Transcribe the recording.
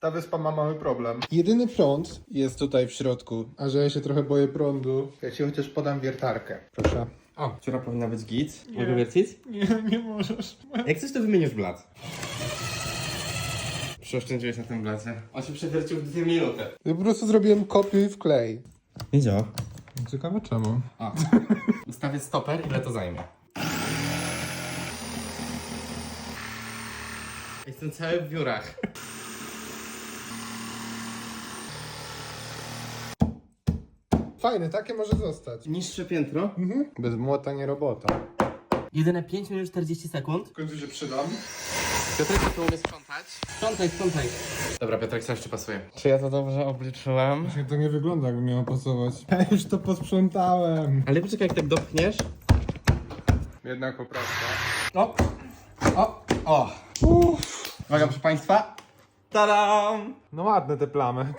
Ta wyspa ma mały problem. Jedyny prąd jest tutaj w środku, a że ja się trochę boję prądu. Ja ci chociaż podam wiertarkę. Proszę. O, która powinna być git. Mogę wiercić? Nie, nie możesz. Jak coś to wymienisz blat. Przeoszczędziłeś na tym blacie. On się przewiercił w dwie minuty. Ja po prostu zrobiłem kopiuj w klej. Nie działa. Ciekawe czemu. A. Ustawię stoper, ile to zajmie. Jestem cały w biurach. Fajne, takie może zostać. Niższe piętro. Mhm. Bez młota nie robota. Jedyne 5 minut 40 sekund. W końcu się przydam. Piotrek, tu umie sprzątać? Sprzątaj, sprzątaj. Dobra, Piotrek, co jeszcze pasuje? Czy ja to dobrze obliczyłem? To nie wygląda jakby miało pasować. Ja już to posprzątałem. Ale poczekaj, jak tak dopchniesz. Jednak poprawka. O! O! O! Uwaga, proszę Państwa. Tadam! No ładne te plamy.